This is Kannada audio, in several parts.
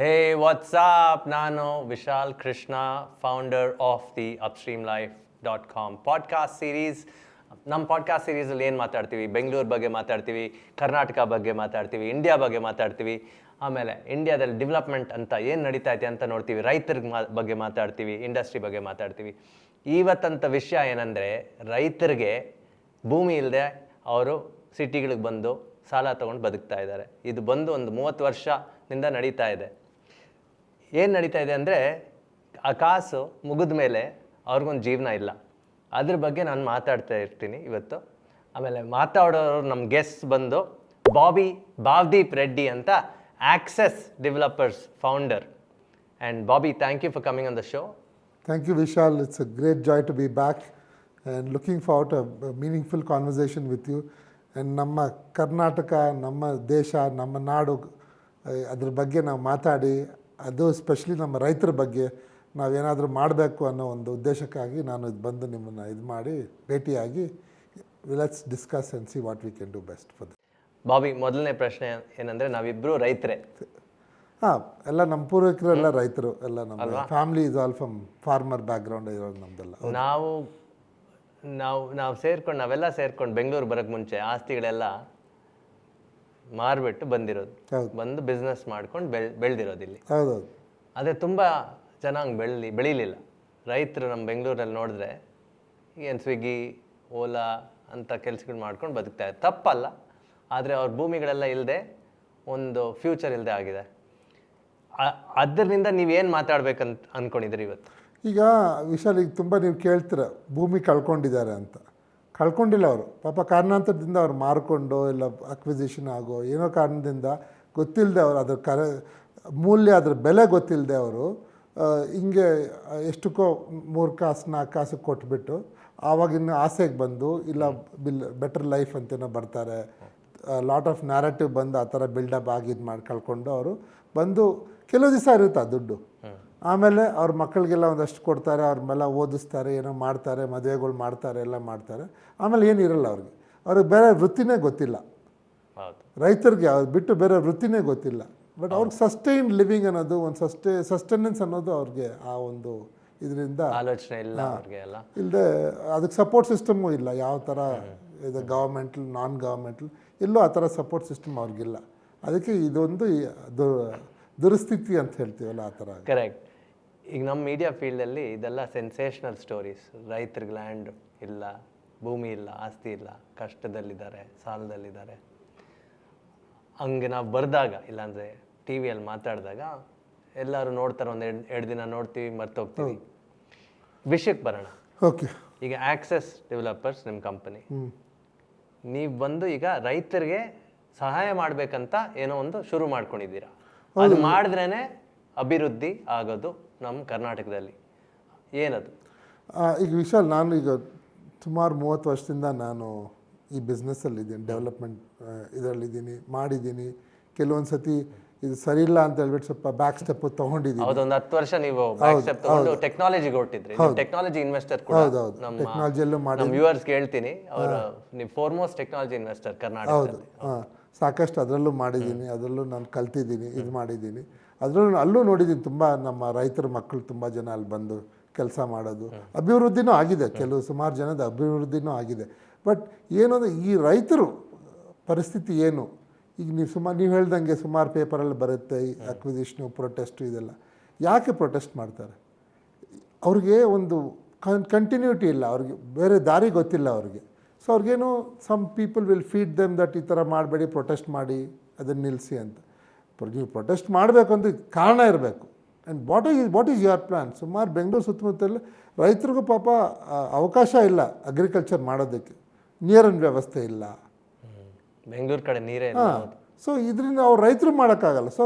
ಹೇ ವಾಟ್ಸಾಪ್ ನಾನು Vishal Krishna founder of the upstream life dot com podcast series ನಮ್ಮ ಪಾಡ್ಕಾಸ್ಟ್ ಸೀರೀಸಲ್ಲಿ ಏನು ಮಾತಾಡ್ತೀವಿ? ಬೆಂಗಳೂರು ಬಗ್ಗೆ ಮಾತಾಡ್ತೀವಿ, ಕರ್ನಾಟಕ ಬಗ್ಗೆ ಮಾತಾಡ್ತೀವಿ ಇಂಡಿಯಾ ಬಗ್ಗೆ ಮಾತಾಡ್ತೀವಿ. ಆಮೇಲೆ ಇಂಡಿಯಾದಲ್ಲಿ ಡೆವಲಪ್ಮೆಂಟ್ ಅಂತ ಏನು ನಡೀತಾ ಇದೆ ಅಂತ ನೋಡ್ತೀವಿ. ರೈತರ ಮಾ, ಬಗ್ಗೆ ಮಾತಾಡ್ತೀವಿ ಇಂಡಸ್ಟ್ರಿ ಬಗ್ಗೆ ಮಾತಾಡ್ತೀವಿ. ಇವತ್ತಂತ ವಿಷಯ ಏನಂದರೆ, ರೈತರಿಗೆ ಭೂಮಿ ಇಲ್ಲದೆ ಅವರು ಸಿಟಿಗಳಿಗೆ ಬಂದು ಸಾಲ ತಗೊಂಡು ಬದುಕ್ತಾ ಇದ್ದಾರೆ. ಇದು ಬಂದು ಒಂದು ಮೂವತ್ತು ವರ್ಷದಿಂದ ನಡೀತಾ ಇದೆ. ಏನು ನಡೀತಾ ಇದೆ ಅಂದರೆ ಆ ಕಾಸು ಮುಗಿದ ಮೇಲೆ ಅವ್ರಿಗೊಂದು ಜೀವನ ಇಲ್ಲ. ಅದ್ರ ಬಗ್ಗೆ ನಾನು ಮಾತಾಡ್ತಾ ಇರ್ತೀನಿ ಇವತ್ತು. ಆಮೇಲೆ ಮಾತಾಡೋರು ನಮ್ಮ ಗೆಸ್ಟ್ ಬಂದು ಬಾಬಿ ಭಾವದೀಪ್ ರೆಡ್ಡಿ ಅಂತ access developers founder and Bobby thank you for coming on the show thank you Vishal it's a great joy to be back and looking forward a meaningful conversation with you and ನಮ್ಮ ಕರ್ನಾಟಕ, ನಮ್ಮ ದೇಶ, ನಮ್ಮ ನಾಡು ಅದ್ರ ಬಗ್ಗೆ ನಾವು ಮಾತಾಡಿ ಅದು ಸ್ಪೆಷಲಿ ನಮ್ಮ ರೈತರ ಬಗ್ಗೆ ನಾವೇನಾದರೂ ಮಾಡಬೇಕು ಅನ್ನೋ ಒಂದು ಉದ್ದೇಶಕ್ಕಾಗಿ ನಾನು ಇದು ಬಂದು ನಿಮ್ಮನ್ನು ಇದು ಮಾಡಿ ಭೇಟಿಯಾಗಿ let's discuss and see what we can do best for Bobby ಮೊದಲನೇ ಪ್ರಶ್ನೆ ಏನಂದರೆ ನಾವಿಬ್ಬರು ರೈತರೇ. ಹಾಂ ಎಲ್ಲ ನಮ್ಮ ಪೂರ್ವಿಕರೆಲ್ಲ ರೈತರು ಎಲ್ಲ ನಮ್ಮ family is all from farmer background ಇರೋದು ನಮ್ಮದೆಲ್ಲ ನಾವು ನಾವು ನಾವು ಸೇರ್ಕೊಂಡು ನಾವೆಲ್ಲ ಸೇರ್ಕೊಂಡು ಬೆಂಗಳೂರು ಬರೋಕ್ಕೆ ಮುಂಚೆ ಆಸ್ತಿಗಳೆಲ್ಲ ಮಾರ್ಬಿಟ್ಟು ಬಂದಿರೋದು. ಬಂದು ಬಿಸ್ನೆಸ್ ಮಾಡ್ಕೊಂಡು ಬೆಳ್ ಬೆಳೆದಿರೋದು ಇಲ್ಲಿ. ಹೌದೌದು ಅದೇ ತುಂಬ ಹಂಗೆ ಬೆಳಲಿ ಬೆಳೀಲಿಲ್ಲ. ರೈತರು ನಮ್ಮ ಬೆಂಗಳೂರಲ್ಲಿ ನೋಡಿದ್ರೆ ಏನು ಸ್ವಿಗ್ಗಿ ಓಲಾ ಅಂತ ಕೆಲ್ಸಗಳು ಮಾಡ್ಕೊಂಡು ಬದುಕ್ತಾ ಇದ್ದಾರೆ. ತಪ್ಪಲ್ಲ. ಆದರೆ ಅವ್ರ ಭೂಮಿಗಳೆಲ್ಲ ಇಲ್ಲದೆ ಒಂದು ಫ್ಯೂಚರ್ ಇಲ್ಲದೆ ಆಗಿದೆ. ಅದರಿಂದ ನೀವೇನು ಮಾತಾಡ್ಬೇಕಂತ ಅಂದ್ಕೊಂಡಿದ್ದೀರಿ ಇವತ್ತು? ಈಗ ವಿಶಾಲ್ ಈಗ ತುಂಬ ನೀವು ಕೇಳ್ತೀರ ಭೂಮಿ ಕಳ್ಕೊಂಡಿದ್ದಾರೆ ಅಂತ. ಕಳ್ಕೊಂಡಿಲ್ಲ ಅವರು. ಪಾಪ ಕಾರಣಾಂತರದಿಂದ ಅವ್ರು ಮಾರ್ಕೊಂಡು ಇಲ್ಲ ಅಕ್ವಿಸಿಷನ್ ಆಗೋ ಏನೋ ಕಾರಣದಿಂದ ಗೊತ್ತಿಲ್ಲದೆ ಅವರು ಅದ್ರ ಕರೆ, ಮೂಲ್ಯ ಅದ್ರ ಬೆಲೆ ಗೊತ್ತಿಲ್ಲದೆ ಅವರು. ಹಿಂಗೆ ಎಷ್ಟಕ್ಕೋ ಮೂರು ಕಾಸು, ನಾಲ್ಕು ಕಾಸು ಕೊಟ್ಬಿಟ್ಟು ಆವಾಗಿನ ಆಸೆಗೆ ಬಂದು, ಇಲ್ಲ ಬಿಲ್ ಬೆಟರ್ ಲೈಫ್ ಅಂತೇನೋ ಬರ್ತಾರೆ. ಲಾಟ್ ಆಫ್ ನ್ಯಾರೇಟಿವ್ ಬಂದು ಆ ಥರ ಬಿಲ್ಡಪ್ ಆಗಿದ್ದು ಮಾಡಿ ಕಳ್ಕೊಂಡು ಅವರು ಬಂದು ಕೆಲವು ದಿವಸ ಇರುತ್ತೆ ದುಡ್ಡು. ಆಮೇಲೆ ಅವ್ರ ಮಕ್ಕಳಿಗೆಲ್ಲ ಒಂದಷ್ಟು ಕೊಡ್ತಾರೆ ಅವ್ರ ಮೇಲೆ ಓದಿಸ್ತಾರೆ ಏನೋ ಮಾಡ್ತಾರೆ ಮದುವೆಗಳು ಮಾಡ್ತಾರೆ ಎಲ್ಲ ಮಾಡ್ತಾರೆ. ಆಮೇಲೆ ಏನು ಇರಲ್ಲ ಅವ್ರಿಗೆ. ಅವ್ರಿಗೆ ಬೇರೆ ವೃತ್ತಿನೇ ಗೊತ್ತಿಲ್ಲ. ರೈತರಿಗೆ ಅವ್ರು ಬಿಟ್ಟು ಬೇರೆ ವೃತ್ತಿನೇ ಗೊತ್ತಿಲ್ಲ. ಬಟ್ ಅವ್ರಿಗೆ ಸಸ್ಟೈನ್ ಲಿವಿಂಗ್ ಅನ್ನೋದು ಒಂದು ಸಸ್ಟೇ ಸಸ್ಟೆನೆನ್ಸ್ ಅನ್ನೋದು ಅವ್ರಿಗೆ ಆ ಒಂದು ಇದರಿಂದ ಆಲೋಚನೆ ಇಲ್ಲ ಇಲ್ಲದೆ ಅದಕ್ಕೆ ಸಪೋರ್ಟ್ ಸಿಸ್ಟಮು ಇಲ್ಲ. ಯಾವ ಥರ ಇದು ಗೌರ್ಮೆಂಟ್ಲು ನಾನ್ ಗೌರ್ಮೆಂಟ್ಲ್ ಇಲ್ಲೋ ಆ ಥರ ಸಪೋರ್ಟ್ ಸಿಸ್ಟಮ್ ಅವ್ರಿಗಿಲ್ಲ. ಅದಕ್ಕೆ ಇದೊಂದು ದುರಸ್ಥಿತಿ ಅಂತ ಹೇಳ್ತೀವಲ್ಲ ಆ ಥರ. ಕರೆಕ್ಟ್ ಈಗ ನಮ್ಮ ಮೀಡಿಯಾ ಫೀಲ್ಡಲ್ಲಿ ಇದೆಲ್ಲ ಸೆನ್ಸೇಷ್ನಲ್ ಸ್ಟೋರೀಸ್ ರೈತರಿಗೆ ಲ್ಯಾಂಡ್ ಇಲ್ಲ ಭೂಮಿ ಇಲ್ಲ ಆಸ್ತಿ ಇಲ್ಲ ಕಷ್ಟದಲ್ಲಿದ್ದಾರೆ ಸಾಲದಲ್ಲಿದ್ದಾರೆ. ಹಂಗೆ ನಾವು ಬರೆದಾಗ ಇಲ್ಲಾಂದರೆ ಟಿ ವಿಯಲ್ಲಿ ಮಾತಾಡಿದಾಗ ಎಲ್ಲರೂ ನೋಡ್ತಾರೆ ಒಂದು ಎರಡು ಎರಡು ದಿನ ನೋಡ್ತೀವಿ ಮರ್ತೋಗ್ತೀವಿ. ವಿಷಯಕ್ಕೆ ಬರೋಣ. ಓಕೆ. ಈಗ ಆಕ್ಸೆಸ್ ಡೆವಲಪರ್ಸ್ ನಿಮ್ಮ ಕಂಪನಿ ನೀವು ಬಂದು ಈಗ ರೈತರಿಗೆ ಸಹಾಯ ಮಾಡಬೇಕಂತ ಏನೋ ಒಂದು ಶುರು ಮಾಡ್ಕೊಂಡಿದ್ದೀರಾ. ಅದು ಮಾಡಿದ್ರೇ ಅಭಿವೃದ್ಧಿ ಆಗೋದು. ನಮ್ಮ ಕರ್ನಾಟಕದಲ್ಲಿ? ಏನದು? ಈಗ ವಿಶಾಲ್ ನಾನು ಈಗ ಸುಮಾರು ಮೂವತ್ತು ವರ್ಷದಿಂದ ನಾನು ಈ ಬಿಸ್ನೆಸ್ಸಲ್ಲಿದ್ದೀನಿ ಡೆವಲಪ್ಮೆಂಟ್ ಇದರಲ್ಲಿದ್ದೀನಿ ಮಾಡಿದ್ದೀನಿ. ಕೆಲವೊಂದು ಸತಿ ಇದು ಸರಿ ಇಲ್ಲ ಅಂತ ಹೇಳ್ಬಿಟ್ಟು ಸ್ವಲ್ಪ ಬ್ಯಾಕ್ ಸ್ಟೆಪ್ ತೊಗೊಂಡಿದ್ದೀನಿ. ಹೌದೊಂದು ಹತ್ತು ವರ್ಷ ನೀವು ಬ್ಯಾಕ್ ಸ್ಟೆಪ್ ತಗೊಂಡು ಟೆಕ್ನಾಲಜಿಗೆ ಹೊರಟಿದ್ರಿ. ಟೆಕ್ನಾಲಜಿ ಇನ್ವೆಸ್ಟರ್ ಕೂಡ ಹೌದೌದು ನಮ್ಮ ಟೆಕ್ನಾಲಜಿಯಲ್ಲೂ ಮಾಡಿ ನಮ್ಮ ವ್ಯೂವರ್ಸ್ ಹೇಳ್ತೀನಿ ಅವರು ನೀವು ಫೋರ್ಮೋಸ್ಟ್ ಟೆಕ್ನಾಲಜಿ ಇನ್ವೆಸ್ಟರ್ ಕರ್ನಾಟಕದಲ್ಲಿ. ಹೌದು ಸಾಕಷ್ಟು ಅದರಲ್ಲೂ ಮಾಡಿದ್ದೀನಿ ಅದರಲ್ಲೂ ನಾನು ಕಲ್ತಿದ್ದೀನಿ ಇದು ಮಾಡಿದ್ದೀನಿ. ಅದರಲ್ಲೂ ಅಲ್ಲೂ ನೋಡಿದ್ದೀನಿ ತುಂಬ ನಮ್ಮ ರೈತರ ಮಕ್ಕಳು ತುಂಬ ಜನ ಅಲ್ಲಿ ಬಂದು ಕೆಲಸ ಮಾಡೋದು. ಅಭಿವೃದ್ಧಿನೂ ಆಗಿದೆ, ಕೆಲವು ಸುಮಾರು ಜನದ ಅಭಿವೃದ್ಧಿನೂ ಆಗಿದೆ. ಬಟ್ ಏನಂದರೆ ಈ ರೈತರು ಪರಿಸ್ಥಿತಿ ಏನು? ಈಗ ನೀವು ಸುಮಾರು, ನೀವು ಹೇಳ್ದಂಗೆ ಸುಮಾರು ಪೇಪರಲ್ಲಿ ಬರುತ್ತೆ ಅಕ್ವಿಸಿಷನು ಪ್ರೊಟೆಸ್ಟು ಇದೆಲ್ಲ. ಯಾಕೆ ಪ್ರೊಟೆಸ್ಟ್ ಮಾಡ್ತಾರೆ? ಅವ್ರಿಗೆ ಒಂದು ಕನ್ ಕಂಟಿನ್ಯೂಟಿ ಇಲ್ಲ, ಅವ್ರಿಗೆ ಬೇರೆ ದಾರಿ ಗೊತ್ತಿಲ್ಲ ಅವ್ರಿಗೆ. ಸೊ ಅವ್ರಿಗೇನು some people will feed them that ಈ ಥರ ಮಾಡಬೇಡಿ ಪ್ರೊಟೆಸ್ಟ್ ಮಾಡಿ, ಅದನ್ನು ನಿಲ್ಲಿಸಿ ಅಂತ. ನೀವು ಪ್ರೊಟೆಸ್ಟ್ ಮಾಡಬೇಕು ಅಂತ ಕಾರಣ ಇರಬೇಕು. And what is what is your plan ಸುಮಾರು ಬೆಂಗಳೂರು ಸುತ್ತಮುತ್ತಲ ರೈತರಿಗೂ ಪಾಪ ಅವಕಾಶ ಇಲ್ಲ ಅಗ್ರಿಕಲ್ಚರ್ ಮಾಡೋದಕ್ಕೆ. ನೀರಿನ ವ್ಯವಸ್ಥೆ ಇಲ್ಲ. ಬೆಂಗಳೂರು ಕಡೆ ನೀರೇ ಹಾಂ ಸೊ ಇದರಿಂದ ಅವ್ರು ರೈತರು ಮಾಡೋಕ್ಕಾಗಲ್ಲ. ಸೊ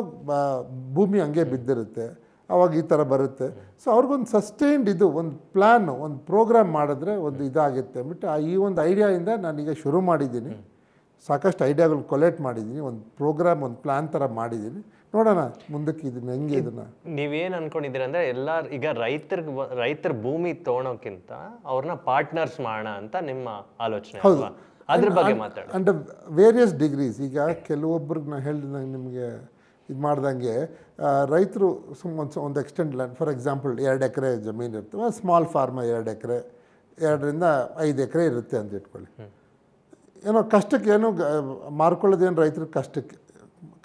ಭೂಮಿ ಹಂಗೆ ಬಿದ್ದಿರುತ್ತೆ. ಅವಾಗ ಈ ಥರ ಬರುತ್ತೆ. ಸೊ ಅವ್ರಿಗೊಂದು ಸಸ್ಟೈನ್ಡ್ ಇದು ಒಂದು ಪ್ಲ್ಯಾನು ಒಂದು ಪ್ರೋಗ್ರಾಮ್ ಮಾಡಿದ್ರೆ ಒಂದು ಇದಾಗುತ್ತೆ. ಅಂದ್ಬಿಟ್ಟು ಆ ಈ ಒಂದು ಐಡಿಯಾಯಿಂದ ನಾನೀಗ ಶುರು ಮಾಡಿದ್ದೀನಿ. ಸಾಕಷ್ಟು ಐಡಿಯಾಗಳು ಕೊಲೆಕ್ಟ್ ಮಾಡಿದ್ದೀನಿ ಒಂದು ಪ್ರೋಗ್ರಾಮ್ ಒಂದು ಪ್ಲ್ಯಾನ್ ಥರ ಮಾಡಿದ್ದೀನಿ ನೋಡೋಣ ಮುಂದಕ್ಕೆ ಇದನ್ನ ಹೆಂಗೆ ಇದನ್ನ. ನೀವೇನು ಅನ್ಕೊಂಡಿದ್ದೀರ ಅಂದರೆ ಎಲ್ಲ ಈಗ ರೈತರಿಗೆ ರೈತರ ಭೂಮಿ ತೊಗೊಳೋಕ್ಕಿಂತ ಅವ್ರನ್ನ ಪಾರ್ಟ್ನರ್ಸ್ ಮಾಡೋಣ ಅಂತ ನಿಮ್ಮ ಆಲೋಚನೆ ಹೌದು. ಅದ್ರ ಬಗ್ಗೆ ಮಾತಾಡಿ. ಅಂಡ್ ವೇರಿಯಸ್ ಡಿಗ್ರೀಸ್ ಈಗ ಕೆಲವೊಬ್ರಿಗೆ ನಾನು ಹೇಳಿದಂಗೆ ನಿಮಗೆ ಇದು ಮಾಡ್ದಂಗೆ ರೈತರು ಸುಮ್ಮ ಒಂದು ಒಂದು ಎಕ್ಸ್ಟೆಂಡ್ ಲ್ಯಾಂಡ್ ಫಾರ್ ಎಕ್ಸಾಂಪಲ್ ಎರಡು ಎಕರೆ ಜಮೀನು ಇರ್ತವೆ ಸ್ಮಾಲ್ ಫಾರ್ಮರ್ ಎರಡು ಎಕರೆ ಎರಡರಿಂದ ಐದು ಎಕರೆ ಇರುತ್ತೆ ಅಂತ ಇಟ್ಕೊಳ್ಳಿ. ಏನೋ ಕಷ್ಟಕ್ಕೆ ಏನು ಮಾರ್ಕೊಳ್ಳೋದೇನು ರೈತರ ಕಷ್ಟಕ್ಕೆ.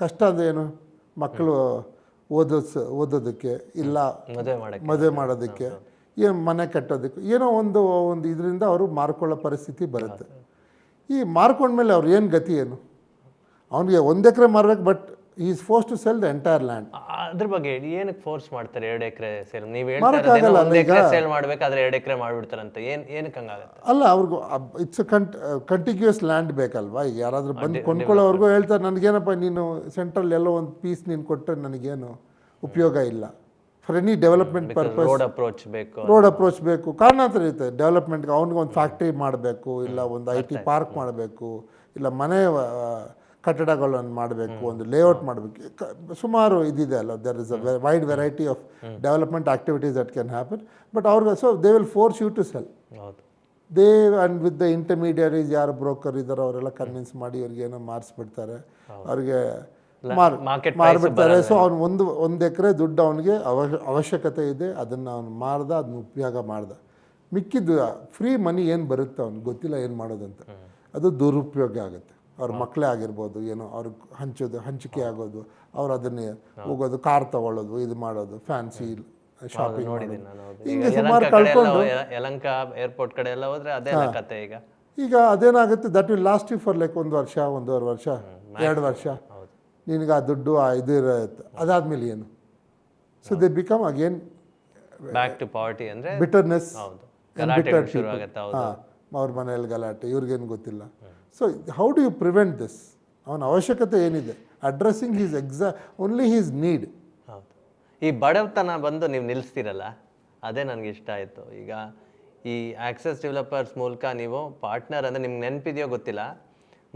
ಕಷ್ಟ ಅಂದರೆ ಏನು? ಮಕ್ಕಳು ಓದೋಸ್ ಓದೋದಕ್ಕೆ ಇಲ್ಲ ಮದುವೆ ಮಾಡೋದಕ್ಕೆ. ಏನು ಮನೆ ಕಟ್ಟೋದಕ್ಕೆ. ಏನೋ ಒಂದು ಒಂದು ಇದರಿಂದ ಅವರು ಮಾರ್ಕೊಳ್ಳೋ ಪರಿಸ್ಥಿತಿ ಬರುತ್ತೆ. ಈ ಮಾರ್ಕೊಂಡ್ಮೇಲೆ ಅವ್ರು ಏನು ಗತಿ ಏನು? ಅವನಿಗೆ ಒಂದು ಎಕರೆ ಮಾರ್ಬೇಕು but is force to sell the entire land ಅದ್ರ ಬಗ್ಗೆ ಏನಕ್ಕೆ ಫೋರ್ಸ್ ಮಾಡ್ತಾರೆ ಎರಡು ಎಕರೆ ಸೇಲ್ ನೀವು ಮಾಡಕ್ಕಾಗಲ್ಲ ಹೇಳ್ತಾರೆ ಒಂದು ಎಕರೆ. ಸೇಲ್ ಮಾಡ್ಬೇಕಾದ್ರೆ ಎರಡು ಎಕರೆ ಮಾಡ್ಬಿಡ್ತಾರಂತ. ಏನು ಏನಕ್ಕೆ ಹಂಗಾಗತ್ತೆ? ಅಲ್ಲ ಅವ್ರಿಗೂ ಇಟ್ಸ್ ಕಂಟ್ ಕಂಟಿನ್ಯೂಸ್ ಲ್ಯಾಂಡ್ ಬೇಕಲ್ವಾ? ಈಗ ಯಾರಾದರೂ ಬಂದು ಕೊಂಡ್ಕೊಳ್ಳೋವ್ರಿಗೂ ಹೇಳ್ತಾರೆ ನನಗೇನಪ್ಪ ನೀನು ಸೆಂಟ್ರಲ್ ಎಲ್ಲೋ ಒಂದು ಪೀಸ್ ನೀನು ಕೊಟ್ಟರೆ ನನಗೇನು ಉಪಯೋಗ ಇಲ್ಲ. For any development purpose road approach ಬೇಕು ರೋಡ್ ಅಪ್ರೋಚ್ ಬೇಕು. ಕಾರಣಾಂತರ ಇರುತ್ತೆ ಡೆವಲಪ್ಮೆಂಟ್ಗೆ ಅವ್ನಿಗೆ ಒಂದು ಫ್ಯಾಕ್ಟ್ರಿ ಮಾಡಬೇಕು ಇಲ್ಲ ಒಂದು ಐ ಟಿ ಪಾರ್ಕ್ ಮಾಡಬೇಕು ಇಲ್ಲ ಮನೆ ಕಟ್ಟಡಗಳನ್ನು ಮಾಡಬೇಕು ಒಂದು ಲೇಔಟ್ ಮಾಡಬೇಕು. ಸುಮಾರು ಇದಿದೆ ಅಲ್ಲ there is a wide variety of development activities that can happen but ಅವ್ರಿಗೆ so they will force you to sell they and with the intermediaries ಯಾರು ಬ್ರೋಕರ್ ಇದ್ದಾರೋ ಅವರೆಲ್ಲ ಕನ್ವಿನ್ಸ್ ಮಾಡಿ ಅವ್ರಿಗೆ ಏನೋ ಮಾರಿಸ್ಬಿಡ್ತಾರೆ. ಅವ್ರಿಗೆ ಮಾರ್ಬಿಡ್ತಾರೆ. ಸೊ ಅವ್ನು ಒಂದು ಒಂದು ಎಕರೆ ದುಡ್ಡು ಅವನಿಗೆ ಅವಶ್ಯಕತೆ ಇದೆ ಅದನ್ನು ಅವ್ನು ಮಾರ್ದ ಅದನ್ನ ಉಪಯೋಗ ಮಾಡ್ದ. ಮಿಕ್ಕಿದ್ದು ಫ್ರೀ ಮನಿ ಏನು ಬರುತ್ತೆ ಅವ್ನಿಗೆ ಗೊತ್ತಿಲ್ಲ ಏನು ಮಾಡೋದಂತ. ಅದು ದುರುಪಯೋಗ ಆಗುತ್ತೆ. ಅವ್ರ ಮಕ್ಕಳೇ ಆಗಿರ್ಬೋದು ಏನೋ ಅವ್ರಿಗೆ ಹಂಚೋದು ಹಂಚಿಕೆ ಆಗೋದು ಅವ್ರು ಅದನ್ನೇ ಹೋಗೋದು ಕಾರ್ ತಗೊಳ್ಳೋದು ಇದು ಮಾಡೋದು ಫ್ಯಾನ್ಸಿ ಶಾಪಿಂಗ್ ನೋಡಿದ್ದೀನಿ ನಾನು ಹೌದು. ಈಗ ಹಿಂಗೆ ಯಲಹಂಕ ಸುಮಾರು ಕಡೆ ಎಲ್ಲ ಕಳ್ಕೊಂಡು ಯಲ- ಯಲಹಂಕ ಏರ್ಪೋರ್ಟ್ ಕಡೆ ಎಲ್ಲ ಹೋದ್ರೆ ಅದೇ ಕತೆ ಈಗ. ಈಗ ಅದೇನಾಗುತ್ತೆ that will last for like ಒಂದು ವರ್ಷ ಒಂದೂವರೆ ವರ್ಷ ಎರಡು ವರ್ಷ. ಹೌದು. ನಿನಗೆ ಆ ದುಡ್ಡು ಆ ಇದು ಇರುತ್ತೆ. ಅದಾದ್ಮೇಲೆ ಏನು? So they become again back to poverty ಅಂದ್ರೆ ಬಿಟರ್ನೆಸ್ ಹೌದು. ಗಲಾಟೆ ಶುರು ಆಗತ್ತೆ ಹೌದು. ಹಾಂ ಅವ್ರ ಮನೆಯಲ್ಲಿ ಗಲಾಟೆ ಇವ್ರಿಗೇನು ಗೊತ್ತಿಲ್ಲ. So how do you prevent this ಅವನ ಅವಶ್ಯಕತೆ ಏನಿದೆ? ಅಡ್ರೆಸ್ಸಿಂಗ್ ಹೀಸ್ ಎಕ್ಸಾ ಓನ್ಲಿ ಹೀಸ್ ನೀಡ್ ಹೌದು. ಈ ಬಡವತನ ಬಂದು ನೀವು ನಿಲ್ಲಿಸ್ತೀರಲ್ಲ ಅದೇ ನನಗೆ ಇಷ್ಟ ಆಯಿತು. ಈಗ ಈ ಆಕ್ಸೆಸ್ ಡೆವಲಪರ್ಸ್ ಮೂಲಕ ನೀವು ಪಾರ್ಟ್ನರ್ ಅಂದರೆ ನಿಮ್ಗೆ ನೆನಪಿದೆಯೋ ಗೊತ್ತಿಲ್ಲ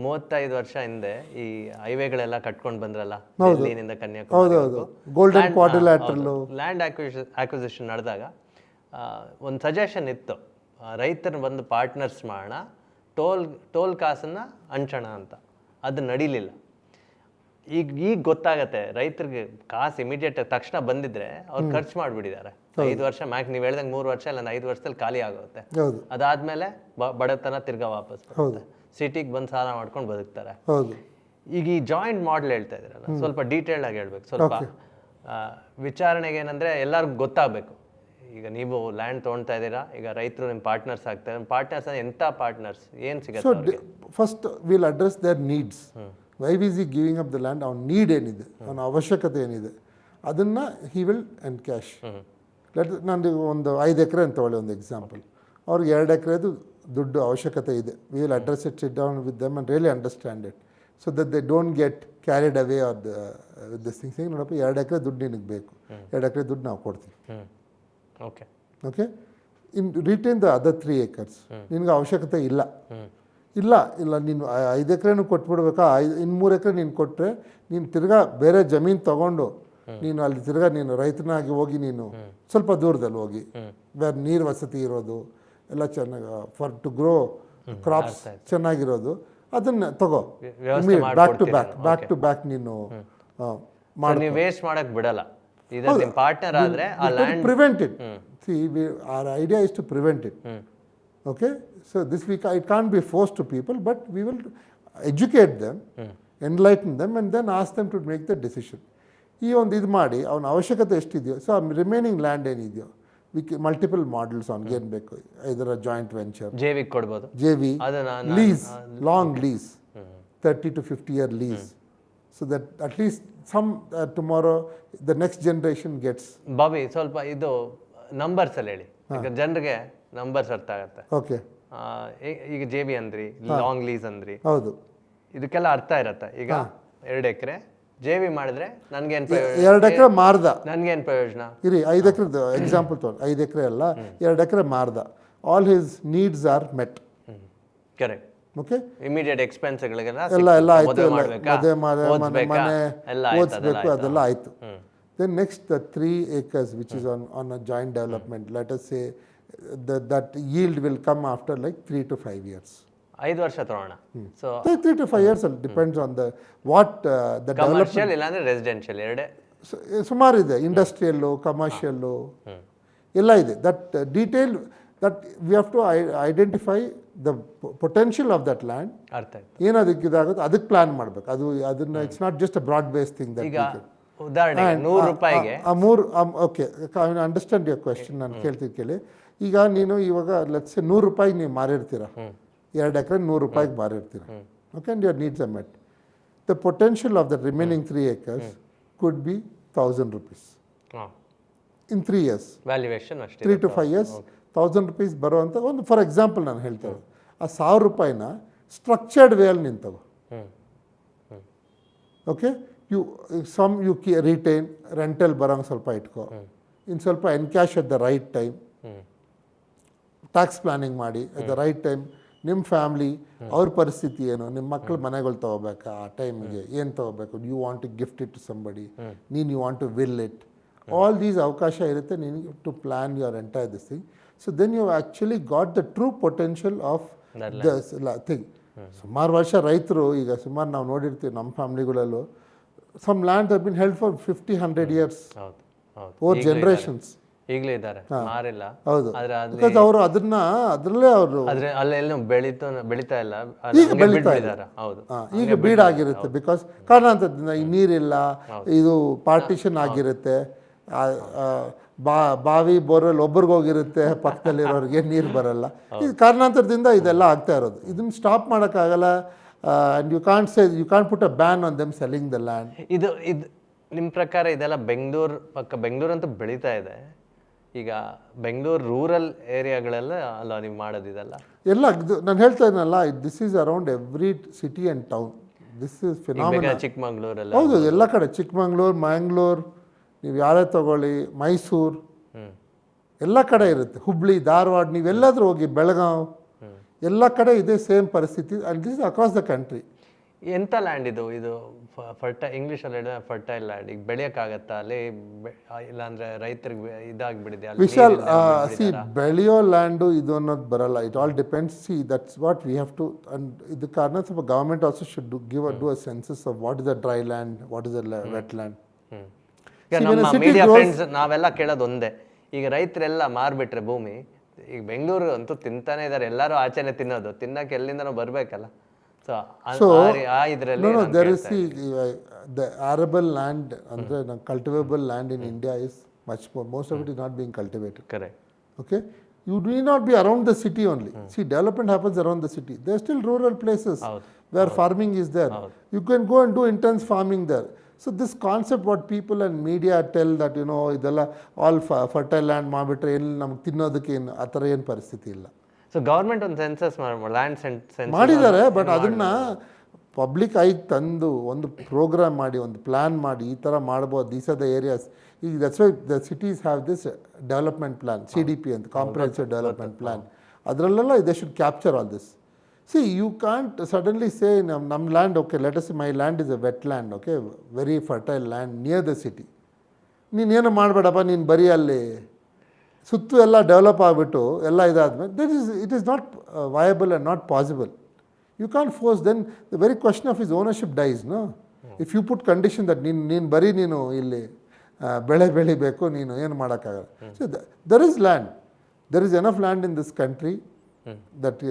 ಮೂವತ್ತೈದು ವರ್ಷ ಹಿಂದೆ ಈ ಹೈವೇಗಳೆಲ್ಲ ಕಟ್ಕೊಂಡು ಬಂದ್ರಲ್ಲ ಡೆಲ್ಲಿನಿಂದ ಕನ್ಯಾಕುಮಾರಿ ಲ್ಯಾಂಡ್ ಆಕ್ವಿಸಿಷನ್ ನಡೆದಾಗ ಒಂದು ಸಜೆಷನ್ ಇತ್ತು. ರೈತರ ಬಂದು ಪಾರ್ಟ್ನರ್ಸ್ ಮಾಡೋಣ ಟೋಲ್ ಟೋಲ್ ಕಾಸನ್ನು ಹಂಚೋಣ ಅಂತ. ಅದು ನಡೀಲಿಲ್ಲ. ಈಗ ಈಗ ಗೊತ್ತಾಗತ್ತೆ ರೈತರಿಗೆ ಕಾಸು ಇಮಿಡಿಯೇಟ್ ತಕ್ಷಣ ಬಂದಿದ್ರೆ ಅವ್ರು ಖರ್ಚು ಮಾಡಿಬಿಟ್ಟಿದ್ದಾರೆ. ಐದು ವರ್ಷ ಮ್ಯಾಕ್ ನೀವು ಹೇಳ್ದಂಗೆ ಮೂರು ವರ್ಷ ಇಲ್ಲ ಐದು ವರ್ಷದಲ್ಲಿ ಖಾಲಿ ಆಗುತ್ತೆ ಅದಾದ್ಮೇಲೆ ಬಡತನ ತಿರ್ಗಾ ವಾಪಸ್ ಬರುತ್ತೆ. ಸಿಟಿಗೆ ಬಂದು ಸಾಲ ಮಾಡ್ಕೊಂಡು ಬದುಕ್ತಾರೆ. ಈಗ ಈ ಜಾಯಿಂಟ್ ಮಾಡೆಲ್ ಹೇಳ್ತಾ ಇದ್ರಲ್ಲ ಸ್ವಲ್ಪ ಡೀಟೇಲ್ಡ್ ಆಗಿ ಹೇಳ್ಬೇಕು. ಸ್ವಲ್ಪ ವಿಚಾರಣೆಗೆ ಏನಂದ್ರೆ ಎಲ್ಲರಿಗೂ ಗೊತ್ತಾಗಬೇಕು. ಈಗ ನೀವು ಲ್ಯಾಂಡ್ ತೊಗೊಳ್ತಾ ಇದ್ದೀರಾ? ಈಗ ರೈತರು ನಿಮ್ಮ ಪಾರ್ಟ್ನರ್ಸ್ ಆಗ್ತಾರೆ. ಪಾರ್ಟ್ನರ್ಸ್ ಎಂಥ ಪಾರ್ಟ್ನರ್ಸ್ ಏನು ಸಿಗುತ್ತೆ ಸೊ ಅವ್ರಿಗೆ? First will address their needs why is he giving up the land ಅವ್ನ ನೀಡ್ ಏನಿದೆ? ಅವನ ಅವಶ್ಯಕತೆ ಏನಿದೆ? ಅದನ್ನು he will and cash let ನಾನು ಒಂದು ಐದು ಎಕರೆ ಅಂತ ಒಳ್ಳೆ ಒಂದು ಎಕ್ಸಾಂಪಲ್ ಅವ್ರಿಗೆ ಎರಡು ಎಕರೆದು ದುಡ್ಡು ಅವಶ್ಯಕತೆ ಇದೆ. We will address it sit down with them and really understand it so that they don't get carried away or the with this things ನೋಡಪ್ಪ ಎರಡು ಎಕರೆ ದುಡ್ಡು ನಿನಗೆ ಬೇಕು. ಎರಡು ಎಕರೆ ದುಡ್ಡು ನಾವು ಕೊಡ್ತೀವಿ. Okay okay in retain the other three acres ನಿನಗೆ ಅವಶ್ಯಕತೆ ಇಲ್ಲ. ಇಲ್ಲ ಇಲ್ಲ ನೀನು ಐದು ಎಕರೆನೂ ಕೊಟ್ಬಿಡ್ಬೇಕಾ? ಐದು ಇನ್ನು ಮೂರು ಎಕರೆ ನೀನು ಕೊಟ್ಟರೆ ನೀನು ತಿರ್ಗಾ ಬೇರೆ ಜಮೀನು ತಗೊಂಡು ನೀನು ಅಲ್ಲಿ ತಿರ್ಗಾ ನೀನು ರೈತನಾಗಿ ಹೋಗಿ ನೀನು ಸ್ವಲ್ಪ ದೂರದಲ್ಲಿ ಹೋಗಿ. ಬೇರೆ ನೀರು ವಸತಿ ಇರೋದು ಎಲ್ಲ ಚೆನ್ನಾಗಿ ಫಾರ್ ಟು ಗ್ರೋ ಕ್ರಾಪ್ಸ್ ಚೆನ್ನಾಗಿರೋದು. ಅದನ್ನ ತಗೋ. Back to back back to back ನೀನು ವೇಸ್ಟ್ ಮಾಡಕ್ ಬಿಡಲ್ಲ. ಪಾರ್ಟ್ನರ್ ಆದರೆ prevent it see we are idea is to prevent it okay so this week I can't be force to people but we will educate them enlighten them and then ask them to make the decision ಈ ಒಂದು ಇದು ಮಾಡಿ ಅವನ ಅವಶ್ಯಕತೆ ಎಷ್ಟಿದೆಯೋ ಸೊ ರಿಮೈನಿಂಗ್ ಲ್ಯಾಂಡ್ ಏನಿದೆಯೋ ವಿಕ್ ಮಲ್ಟಿಪಲ್ ಮಾಡೆಲ್ಸ್ ಅವ್ನಿಗೆ ಏನು ಬೇಕು? ಇದರ ಜಾಯಿಂಟ್ ವೆಂಚರ್ ಜೇವಿ ಕೊಡ್ಬೋದು. J V lease long lease thirty to fifty year lease so that at least some tomorrow the next generation gets Bobby ಸ್ವಲ್ಪ ಇದು ನಂಬರ್ಸ್ ಅಲ್ಲಿ ಹೇಳಿ. ಈಗ ಜನರಿಗೆ ನಂಬರ್ಸ್ ಅರ್ಥ ಆಗುತ್ತೆ. ಓಕೆ ಈಗ ಜೆ ಬಿ ಅಂದ್ರಿ ಲಾಂಗ್ ಲೀಸ್ ಅಂದ್ರಿ. ಹೌದು. ಇದಕ್ಕೆಲ್ಲ ಅರ್ಥ ಇರತ್ತೆ. ಈಗ ಎರಡು ಎಕರೆ ಜೆ ಮಾಡಿದ್ರೆ ಮಾಡಿದ್ರೆ ನನ್ಗೇನ್ ಪ್ರಯೋಜನ ಎರಡು ಎಕರೆ ಮಾರ್ದ. ನನ್ಗೇನ್ ಪ್ರಯೋಜನ? ಇರಿ ಐದು ಎಕರೆ ಎಕ್ಸಾಂಪಲ್ ತೊಗೊಂಡು ಐದು ಎಕರೆ ಅಲ್ಲ ಎರಡು ಎಕರೆ ಮಾರ್ದ. All his needs are met correct okay immediate ಎಕ್ಸ್ಪೆನ್ಸ್ಗಳಿಗೆಲ್ಲ ಎಲ್ಲ ಎಲ್ಲ ಆಯ್ತು ಮದುವೆ ಮನೆ ಮನೆ ಆಯ್ತು ಓದಿಸ್ಬೇಕು ಅದೆಲ್ಲ ಆಯಿತು. Then next the three acres which is on on a joint development let us say that yield will come after like three to five years ಐದು ವರ್ಷ ತಗೋಣ so three to five years ಅಲ್ಲಿ depends on the what the commercial ಇಲ್ಲಾಂದ್ರೆ ರೆಸಿಡೆನ್ಷಿಯಲ್ ಎರಡೇ? ಸುಮಾರು ಇದೆ. ಇಂಡಸ್ಟ್ರಿಯಲ್ಲು ಕಮರ್ಷಿಯಲ್ಲು ಎಲ್ಲ ಇದೆ. That detail that we have to identify the potential of that land ಅರ್ಥ ಆಯ್ತು. ಏನು ಅದಕ್ಕೆ ಇದಾಗುತ್ತೆ ಅದಕ್ಕೆ ಪ್ಲಾನ್ ಮಾಡ್ಬೇಕು. ಅದು ಅದನ್ನ it's not just a broad base thing that ಈಗ ಉದಾಹರಣೆಗೆ ನೂರು ರೂಪಾಯಿಗೆ ಆ ಮೂರು ಓಕೆ ಅಂಡರ್ಸ್ಟ್ಯಾಂಡ್ ಯುವರ್ ಕ್ವೆಶನ್ ನಾನು ಕೇಳ್ತೀನಿ ಕೇಳಿ. ಈಗ ನೀನು ಇವಾಗ ಲೆಟ್ಸ್ ನೂರು ರೂಪಾಯಿ ನೀವು ಮಾರಿರ್ತೀರ? ಎರಡು ಎಕರೆ ನೂರು ರೂಪಾಯಿಗೆ ಮಾರಿರ್ತೀರ? Okay and your needs a met the potential of the remaining three acres could be thousand rupees in three years valuation three to five years thousand rupees ಬರುವಂಥ ಒಂದು ಫಾರ್ ಎಕ್ಸಾಂಪಲ್ ನಾನು ಹೇಳ್ತೇವೆ ಆ ಸಾವಿರ ರೂಪಾಯಿನ ಸ್ಟ್ರಕ್ಚರ್ಡ್ ವೇಲ್ ನಿಂತವು. ಓಕೆ ಯು ಸಮ್ ಯು ಕಿ ರಿಟೈನ್ ರೆಂಟಲ್ ಬರೋಂಗೆ ಸ್ವಲ್ಪ ಇಟ್ಕೋ. ಇನ್ ಸ್ವಲ್ಪ N cash at the right time tax planning ಮಾಡಿ ಅಟ್ ದ ರೈಟ್ ಟೈಮ್ ನಿಮ್ಮ ಫ್ಯಾಮಿಲಿ ಅವ್ರ ಪರಿಸ್ಥಿತಿ ಏನು? ನಿಮ್ಮ ಮಕ್ಳು ಮನೆಗಳು ತೊಗೋಬೇಕಾ? ಆ ಟೈಮಿಗೆ ಏನು ತೊಗೋಬೇಕು? You want to gift it to somebody ನೀನು you want to will it all these ಅವಕಾಶ ಇರುತ್ತೆ, ನಿನಗೆ to plan your entire this thing so then you actually got the true potential of the thing ಸುಮಾರು ವರ್ಷ ರೈತರು ಈಗ ಸುಮಾರು ನಾವು ನೋಡಿರ್ತೀವಿ ನಮ್ಮ ಫ್ಯಾಮ್ಲಿಗಳಲ್ಲೂ some land have been held for fifty hundred years four generations ಈಗಲೇ ಇದ್ದಾರೆ. ಮಾರಿಲ್ಲ. ಹೌದು. ಬಿಕಾಸ್ ಅವರು ಅದನ್ನ ಅದರಲ್ಲೇ ಅವರು ಅಲ್ಲೆಲ್ಲ ಬೆಳೀತು ಬೆಳೀತಾ ಇಲ್ಲ. ಈಗ ಬೆಳೀತಾ ಇದ್ದಾರೆ ಹೌದು. ಈಗ ಈಗ ಬೀಡಾಗಿರುತ್ತೆ ಬಿಕಾಸ್ ಕಾರಣಾಂತರದಿಂದ ಈ ನೀರಿಲ್ಲ ಇದು ಪಾರ್ಟಿಷನ್ ಆಗಿರುತ್ತೆ. ಬಾ ಬಾವಿ ಬೋರ್ವೆಲ್ ಒಬ್ರಿಗೆ ಹೋಗಿರುತ್ತೆ ಪಕ್ಕದಲ್ಲಿರೋರಿಗೆ ನೀರು ಬರಲ್ಲ. ಇದು ಕಾರಣಾಂತರದಿಂದ ಇದೆಲ್ಲ ಆಗ್ತಾ ಇರೋದು. ಇದನ್ನ ಸ್ಟಾಪ್ ಮಾಡೋಕ್ಕಾಗಲ್ಲ and you can't say you can't put a ban on them selling the land ಇದು ಇದು ನಿಮ್ಮ ಪ್ರಕಾರ ಇದೆಲ್ಲ ಬೆಂಗಳೂರು ಪಕ್ಕ ಬೆಂಗಳೂರು ಅಂತೂ ಬೆಳೀತಾ ಇದೆ? ಈಗ ಬೆಂಗಳೂರು ರೂರಲ್ ಏರಿಯಾಗಳೆಲ್ಲ ಅಲ್ಲ ನೀವು ಮಾಡೋದಿದೆಲ್ಲ ಎಲ್ಲ ಇದು ನಾನು ಹೇಳ್ತಾ ಇದ್ದೀನಲ್ಲ this is around every city and town this is phenomena ಚಿಕ್ಕಮಂಗ್ಳೂರೆಲ್ಲ ಹೌದು ಎಲ್ಲ ಕಡೆ ಚಿಕ್ಕಮಂಗ್ಳೂರು ಮ್ಯಾಂಗ್ಳೂರು ನೀವು ಯಾರೇ ತಗೊಳ್ಳಿ ಮೈಸೂರು ಎಲ್ಲ ಕಡೆ ಇರುತ್ತೆ. ಹುಬ್ಳಿ ಧಾರವಾಡ ನೀವೆಲ್ಲಾದರೂ ಹೋಗಿ ಬೆಳಗಾವ್ ಎಲ್ಲ ಕಡೆ ಇದೆ ಸೇಮ್ ಪರಿಸ್ಥಿತಿ. And this across the country ಎಂತ ಲ್ಯಾಂಡ್ ಇದು? ಇದು ಫರ್ಟ ಇಂಗ್ಲೀಷಲ್ಲಿ ಹೇಳಿದ್ರೆ ಫರ್ಟೈಲ್ ಲ್ಯಾಂಡ್ ಈಗ ಬೆಳೆಯೋಕ್ಕಾಗತ್ತಾ? ಅಲ್ಲಿ ಇಲ್ಲಾಂದರೆ ರೈತರಿಗೆ ಇದಾಗ್ಬಿಡಿದೆ. ವಿಶಾಲ್ ಸಿ ಬೆಳೆಯೋ ಲ್ಯಾಂಡು ಇದು ಅನ್ನೋದು ಬರಲ್ಲ. It all depends see that's what we have to and ಇದು ಕಾರಣ ಸ್ವಲ್ಪ government also should give do a census of what is the dry land what is the wet land ನಮ್ಮ ಮೀಡಿಯಾ ಫ್ರೆಂಡ್ಸ್ ನಾವೆಲ್ಲ ಕೇಳೋದು ಒಂದೇ ಈಗ ರೈತರೆಲ್ಲ ಮಾರ್ಬಿಟ್ರೆ ಭೂಮಿ ಈಗ ಬೆಂಗಳೂರು ಅಂತೂ ತಿಂತಾನೆ ಇದಾರೆ ಎಲ್ಲರೂ ಆಚೆನೆ ತಿನ್ನೋದು ತಿನ್ನಕ್ಕೆ ಎಲ್ಲಿಂದನೂ ಬರ್ಬೇಕಲ್ಲ ಸೊ ಆ ಇದರಲ್ಲಿ uh, the arable land, ಅಂದ್ರೆ cultivable land in India is much. Most of it is not being cultivated. Correct okay you need not be around the city only. See, development happens around the city. There are still rural places where farming is there. You can go and do intense farming there. So this concept what people and media tell that you know ಇದೆಲ್ಲ ಆಲ್ ಫರ್ಟೈಲ್ ಲ್ಯಾಂಡ್ ಮಾಡಿಬಿಟ್ರೆ ಎಲ್ಲಿ ನಮ್ಗೆ ತಿನ್ನೋದಕ್ಕೆ ಏನು ಆ ಥರ ಏನು ಪರಿಸ್ಥಿತಿ ಇಲ್ಲ. ಸೊ ಗೌರ್ಮೆಂಟ್ ಒಂದು ಸೆನ್ಸಸ್ ಲ್ಯಾಂಡ್ ಮಾಡಿದ್ದಾರೆ ಬಟ್ ಅದನ್ನು ಪಬ್ಲಿಕ್ ಆಗಿ ತಂದು ಒಂದು ಪ್ರೋಗ್ರಾಮ್ ಮಾಡಿ ಒಂದು ಪ್ಲ್ಯಾನ್ ಮಾಡಿ ಈ ಥರ ಮಾಡ್ಬೋದು ದೀಸ್ ಆರ್ ದ ಏರಿಯಾಸ್ ಈಗ that's why the cities have this development plan C D P ಅಂತ ಕಾಂಪ್ರಹೆನ್ಸಿವ್ ಡೆವಲಪ್ಮೆಂಟ್ ಪ್ಲ್ಯಾನ್ ಅದರಲ್ಲೆಲ್ಲ ಇದೆ should capture all this see you can't suddenly say ನಮ್ಮ ನಮ್ಮ land okay let us my land is a wet land okay very fertile land near the city ನೀನೇನು ಮಾಡಬೇಡಪ್ಪ ನೀನು ಬರೀ ಅಲ್ಲಿ ಸುತ್ತು ಎಲ್ಲ ಡೆವಲಪ್ ಆಗಿಬಿಟ್ಟು ಎಲ್ಲ ಇದಾದ್ಮೇಲೆ that is it is not viable and not possible you can't force then the very question of is ownership dies no if you put condition that ನೀನು ನೀನು ಬರೀ ನೀನು ಇಲ್ಲಿ ಆ, ಬೆಳೆ ಬೆಳಿಬೇಕು ನೀನು ಏನು ಮಾಡೋಕ್ಕಾಗಲ್ಲ. So there is land there is enough land in this country that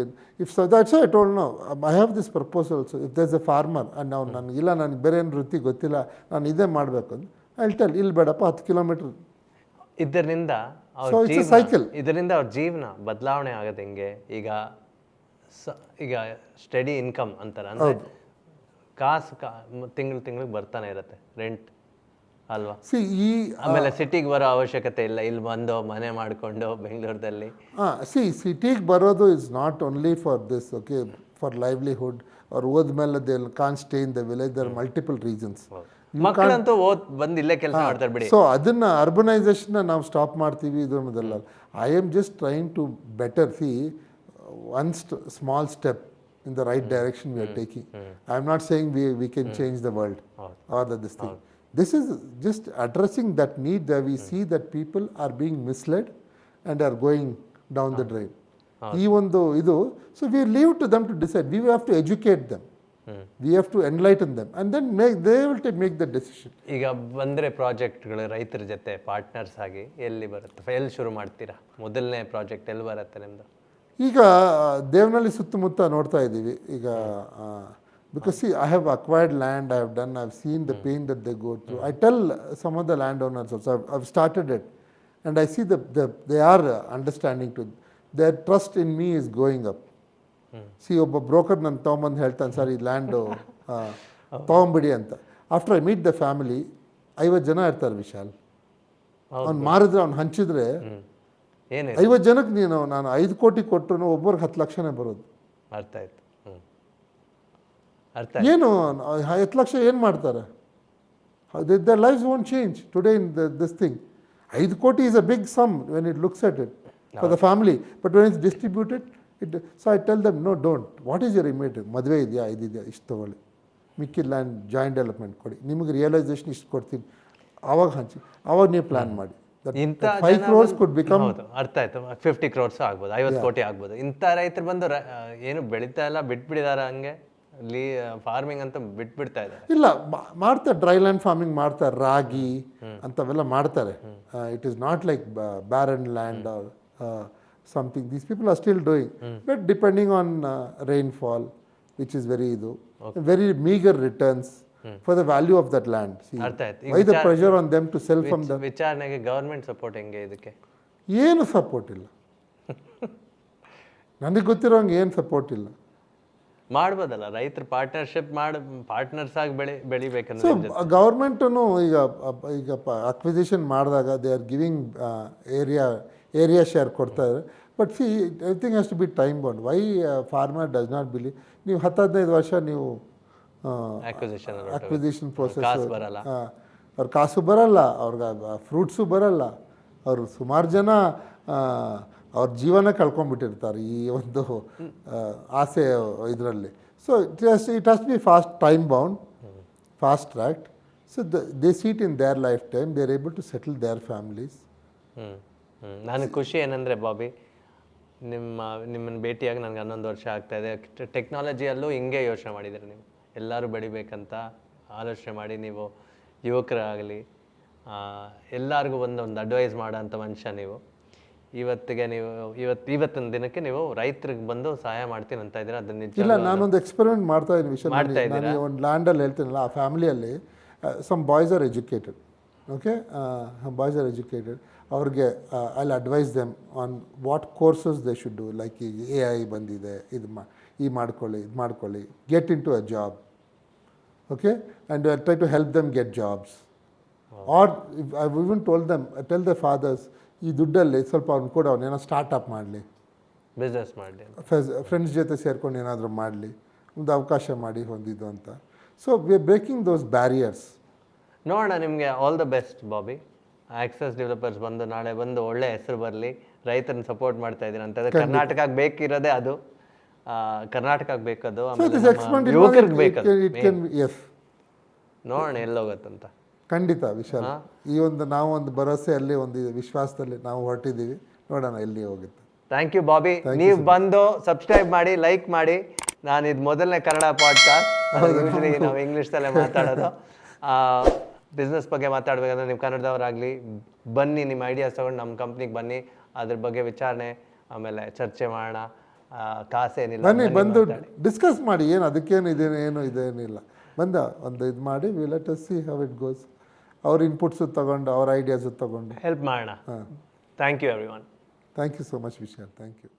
if so that's I told no I have this proposal also if there's a farmer and ನನಗೆ ಇಲ್ಲ ನನಗೆ ಬೇರೆ ಏನು ವೃತ್ತಿ ಗೊತ್ತಿಲ್ಲ ನಾನು ಇದೇ ಮಾಡಬೇಕು ಅಂತ ಐ ಟೆಲ್ ಇಲ್ಲಿ ಬೇಡಪ್ಪ ಹತ್ತು ಕಿಲೋಮೀಟ್ರ್ ಇದರಿಂದ cycle. ಇದರಿಂದ ಅವ್ರ ಜೀವನ ಬದಲಾವಣೆ ಆಗೋದು ಹೆಂಗೆ? ಈಗ ಸ- ಈಗ ಸ್ಟಡಿ ಇನ್ಕಮ್ ಅಂತಾರೆ ಅಂದರೆ ಕಾಸು ತಿಂಗಳು ತಿಂಗಳಿಗೆ ಬರ್ತಾನೆ ಇರುತ್ತೆ ರೆಂಟ್ ಅಲ್ವಾ? ಸಿ ಈ ಆಮೇಲೆ ಸಿಟಿಗೆ ಬರೋ ಅವಶ್ಯಕತೆ ಇಲ್ಲ. ಇಲ್ಲಿ ಬಂದು ಮನೆ ಮಾಡಿಕೊಂಡು ಬೆಂಗಳೂರದಲ್ಲಿ. ಹಾಂ ಸಿ ಸಿಟಿಗೆ ಬರೋದು is not only for this okay for livelihood ಅವ್ರು ಹೋದ್ಮೇಲೆ they can't stay in the village there multiple reasons ಮಕ್ಕಳಂತೂ ಓದ್ ಬಂದು ಇಲ್ಲೇ ಕೆಲಸ ಮಾಡ್ತಾರೆ ಬಿಡಿ. ಸೊ ಅದನ್ನು ಅರ್ಬನೈಸೇಷನ್ನ ನಾವು ಸ್ಟಾಪ್ ಮಾಡ್ತೀವಿ ಇದು ಅನ್ನೋದಲ್ಲ. I am just trying to better see one small step in the right direction we are taking I am not saying we we can change the world or the this thing this is just addressing that need the we see that people are being misled and are going down the drain ಈ ಒಂದು ಇದು so we leave to them to decide we have to educate them we have to enlighten them and then make they will to make the decision ಈಗ ಬಂದರೆ ಪ್ರಾಜೆಕ್ಟ್ಗಳು ರೈತರ ಜೊತೆ ಪಾರ್ಟ್ನರ್ಸ್ ಆಗಿ ಎಲ್ಲಿ ಬರುತ್ತೆ? ಎಲ್ಲಿ ಶುರು ಮಾಡ್ತೀರಾ? ಮೊದಲನೇ ಪ್ರಾಜೆಕ್ಟ್ ಎಲ್ಲಿ ಬರುತ್ತೆ ನಿಮ್ಮದು ಈಗ ದೇವನಹಳ್ಳಿ ಸುತ್ತಮುತ್ತ ನೋಡ್ತಾ ಇದ್ದೀವಿ. ಈಗ because see I have acquired land I have done I have seen the pain that they go through I tell some of the land owners also I have started it and I see the they are understanding to their trust in me is going up see ಒಬ್ಬ ಬ್ರೋಕರ್ ನನ್ನ ತೊಗೊಂಬಂದು ಹೇಳ್ತಾನೆ ಸರ್ ಈ ಲ್ಯಾಂಡು ತೊಗೊಂಬಿಡಿ ಅಂತ. After I meet the family ಐವತ್ತು ಜನ ಇರ್ತಾರೆ ವಿಶಾಲ್. ಅವ್ನು ಮಾರಿದ್ರೆ ಅವ್ನು ಹಂಚಿದ್ರೆ ಐವತ್ತು ಜನಕ್ಕೆ ನೀನು ನಾನು ಐದು ಕೋಟಿ ಕೊಟ್ಟರು ಒಬ್ಬರಿಗೆ ಹತ್ತು ಲಕ್ಷನೇ ಬರೋದು. ಅರ್ಥ ಆಯ್ತು. ಅರ್ಥ ಏನು ಹತ್ತು ಲಕ್ಷ ಏನು ಮಾಡ್ತಾರೆ? The life own change today in this thing ಐದು ಕೋಟಿ is a big sum when it looks at it for the family but when it's distributed it so I tell them no don't what is your immediate ಮದುವೆ ಇದೆಯಾ? ಇದಿದೆಯಾ? ಇಷ್ಟು ತೊಗೊಳ್ಳಿ. ಮಿಕ್ಕಿ ಲ್ಯಾಂಡ್ ಜಾಯಿಂಟ್ ಡೆವಲಪ್ಮೆಂಟ್ ಕೊಡಿ. ನಿಮಗೆ ರಿಯಲೈಸೇಷನ್ ಇಷ್ಟು ಕೊಡ್ತೀನಿ. ಆವಾಗ ಹಂಚಿ ಆವಾಗ ನೀವು ಪ್ಲಾನ್ ಮಾಡಿ. ಇಂಥ ಫೈವ್ ಕ್ರೋರ್ಸ್ ಕುಡ್ ಬಿಕಮ್ ಅರ್ಥ ಆಯ್ತು. ಫಿಫ್ಟಿ ಕ್ರೋರ್ಸ್ ಆಗ್ಬೋದು ಐವತ್ತು ಕೋಟಿ ಆಗ್ಬೋದು. ಇಂಥ ರೈತರು ಬಂದು ಏನು ಬೆಳೀತಾ ಇಲ್ಲ ಬಿಟ್ಬಿಡಿದಾರ ಹಂಗೆ. ಲೀ ಫಾರ್ಮಿಂಗ್ ಅಂತ ಬಿಟ್ಬಿಡ್ತಾ ಇದೆ ಇಲ್ಲ ಮಾಡ್ತಾರೆ ಡ್ರೈ ಲ್ಯಾಂಡ್ ಫಾರ್ಮಿಂಗ್ ಮಾಡ್ತಾರೆ ರಾಗಿ ಅಂತವೆಲ್ಲ ಮಾಡ್ತಾರೆ. It is not like barren land something these people are still doing but depending on rainfall which is very ಇದು very meager returns for the value of that land why the pressure on them to sell from the ವಿಚಾರಣೆಗೆ ಗವರ್ಮೆಂಟ್ ಸಪೋರ್ಟ್ ಹೆಂಗೆ ಇದಕ್ಕೆ? ಏನು ಸಪೋರ್ಟ್ ಇಲ್ಲ. ನನಗೆ ಗೊತ್ತಿರೋಂಗೆ ಏನು ಸಪೋರ್ಟ್ ಇಲ್ಲ. ಮಾಡ್ಬೋದಲ್ಲ ರೈತರು ಪಾರ್ಟ್ನರ್ಶಿಪ್ ಮಾಡಿ ಪಾರ್ಟ್ನರ್ಸ್ ಆಗಿ ಬೆಳಿ ಬೆಳಿಬೇಕಂದ್ರೆ ನಿಮ್ ಈಗ ಈಗ ಅಕ್ವಿಸಿಷನ್ ಮಾಡಿದಾಗ they are giving area area share ಕೊಡ್ತಾ ಇದ್ದಾರೆ. But see everything has to be time bound why farmer does not believe ನೀವು ಹತ್ತು ಹದಿನೈದು ವರ್ಷ ನೀವು ಅಕ್ವಿಸಿಷನ್ ಪ್ರೋಸೆಸ್ ಬರಲ್ಲ. ಅವ್ರ ಕಾಸು ಬರಲ್ಲ. ಅವ್ರಿಗೆ ಫ್ರೂಟ್ಸು ಬರಲ್ಲ. ಅವರು ಸುಮಾರು ಜನ ಅವ್ರ ಜೀವನ ಕಳ್ಕೊಂಡ್ಬಿಟ್ಟಿರ್ತಾರೆ ಈ ಒಂದು ಆಸೆ ಇದರಲ್ಲಿ. So it it has be fast time bound fast tracked so they see it in their life time they are able to settle their families ನನಗೆ ಖುಷಿ ಏನಂದರೆ ಬಾಬಿ, ನಿಮ್ಮ, ನಿಮ್ಮನ್ನು ಭೇಟಿಯಾಗಿ ನನಗೆ ಹನ್ನೊಂದು ವರ್ಷ ಆಗ್ತಾ ಇದೆ. ಟೆಕ್ನಾಲಜಿಯಲ್ಲೂ ಹಿಂಗೆ ಯೋಚನೆ ಮಾಡಿದ್ದೀರಿ ನೀವು. ಎಲ್ಲರೂ ಬೆಳಿಬೇಕಂತ ಆಲೋಚನೆ ಮಾಡಿ ನೀವು ಯುವಕರಾಗಲಿ ಎಲ್ಲರಿಗೂ ಒಂದು ಒಂದು ಅಡ್ವೈಸ್ ಮಾಡೋಂಥ ಮನುಷ್ಯ ನೀವು. ಇವತ್ತಿಗೆ ನೀವು ಇವತ್ತು ಇವತ್ತಿನ ದಿನಕ್ಕೆ ನೀವು ರೈತರಿಗೆ ಬಂದು ಸಹಾಯ ಮಾಡ್ತೀನಿ ಅಂತ ಇದ್ದೀರಾ? ಅದನ್ನ ಇಲ್ಲ ನಾನೊಂದು ಎಕ್ಸ್ಪೆರಿಮೆಂಟ್ ಮಾಡ್ತಾ ಇದ್ದೀನಿ ವಿಷಯ ನಾನು ಒಂದು ಲ್ಯಾಂಡಲ್ಲಿ ಹೇಳ್ತೀನಲ್ಲ ಆ ಫ್ಯಾಮಿಲಿಯಲ್ಲಿ some boys are educated okay boys are educated ಅವ್ರಿಗೆ I advise them on what courses they should do like ಈ ಎ ಐ ಬಂದಿದೆ ಇದು ಮಾ ಈ ಮಾಡ್ಕೊಳ್ಳಿ ಇದು ಮಾಡ್ಕೊಳ್ಳಿ. Get into a job okay and try to help them get jobs or I will tell them tell the fathers ಈ ದುಡ್ಡಲ್ಲಿ ಸ್ವಲ್ಪ ಅವ್ನು ಕೂಡ ಅವನೇನೋ ಸ್ಟಾರ್ಟಪ್ ಮಾಡಲಿ. ಬಿಸ್ನೆಸ್ ಮಾಡಲಿ ಫ್ರೆಂಡ್ಸ್ ಜೊತೆ ಸೇರ್ಕೊಂಡು ಏನಾದರೂ ಮಾಡಲಿ. ಒಂದು ಅವಕಾಶ ಮಾಡಿ ಹೊಂದಿದ್ದು ಅಂತ. So we breaking those barriers ನೋಡೋಣ ನಿಮಗೆ all the best Bobby access developers ಬಂದು ನಾಳೆ ಬಂದು ಒಳ್ಳೆ ಹೆಸರು ಬರಲಿ. ರೈತರನ್ನ ಸಪೋರ್ಟ್ ಮಾಡ್ತಾ ಇದ್ದೀನಿ ಅಂತ. ಕರ್ನಾಟಕಕ್ಕೆ ಬೇಕಿರೋದೇ ಅದು. ಕರ್ನಾಟಕಕ್ಕೆ ಬೇಕದು ಯುವಕರಿಗೆ ಬೇಕದು ನೋಡೋಣ ಎಲ್ಲೋಗತ್ತಂತ ಖಂಡಿತ ವಿಶಾಲ್. ಈ ಒಂದು ನಾವು ಒಂದು ಭರವಸೆಯಲ್ಲಿ ಒಂದು ವಿಶ್ವಾಸದಲ್ಲಿ ನಾವು ಹೊರಟಿದ್ದೀವಿ. ನೋಡೋಣ ಎಲ್ಲಿ ಹೋಗುತ್ತೆ. ಥ್ಯಾಂಕ್ ಯು ಬಾಬಿ ನೀವು ಬಂದು ಸಬ್ಸ್ಕ್ರೈಬ್ ಮಾಡಿ ಲೈಕ್ ಮಾಡಿ. ನಾನು ಇದು ಮೊದಲನೇ ಕನ್ನಡ ಪಾಡ್ಕಾಸ್ಟ್ ನಾವು ಇಂಗ್ಲೀಷ್ದಲ್ಲೇ ಮಾತಾಡೋದು. ಬಿಸ್ನೆಸ್ ಬಗ್ಗೆ ಮಾತಾಡಬೇಕಂದ್ರೆ ನೀವು ಕನ್ನಡದವರಾಗಲಿ ಬನ್ನಿ ನಿಮ್ಮ ಐಡಿಯಾಸ್ ತೊಗೊಂಡು ನಮ್ಮ ಕಂಪ್ನಿಗೆ ಬನ್ನಿ. ಅದ್ರ ಬಗ್ಗೆ ವಿಚಾರಣೆ ಆಮೇಲೆ ಚರ್ಚೆ ಮಾಡೋಣ. ಕಾಸೇನಿಲ್ಲ ಬನ್ನಿ ಬಂದು. ಡಿಸ್ಕಸ್ ಮಾಡಿ. ಏನು ಅದಕ್ಕೇನು ಇದೇನು ಏನು ಇದೇನಿಲ್ಲ. ಬಂದ ಒಂದು ಇದು ಮಾಡಿ we let see how it goes ಅವ್ರ ಇನ್ಪುಟ್ಸು ತಗೊಂಡು ಅವ್ರ ಐಡಿಯಾಸು ತಗೊಂಡು. ಹೆಲ್ಪ್ ಮಾಡೋಣ. Thank you everyone thank you so much Vishal thank you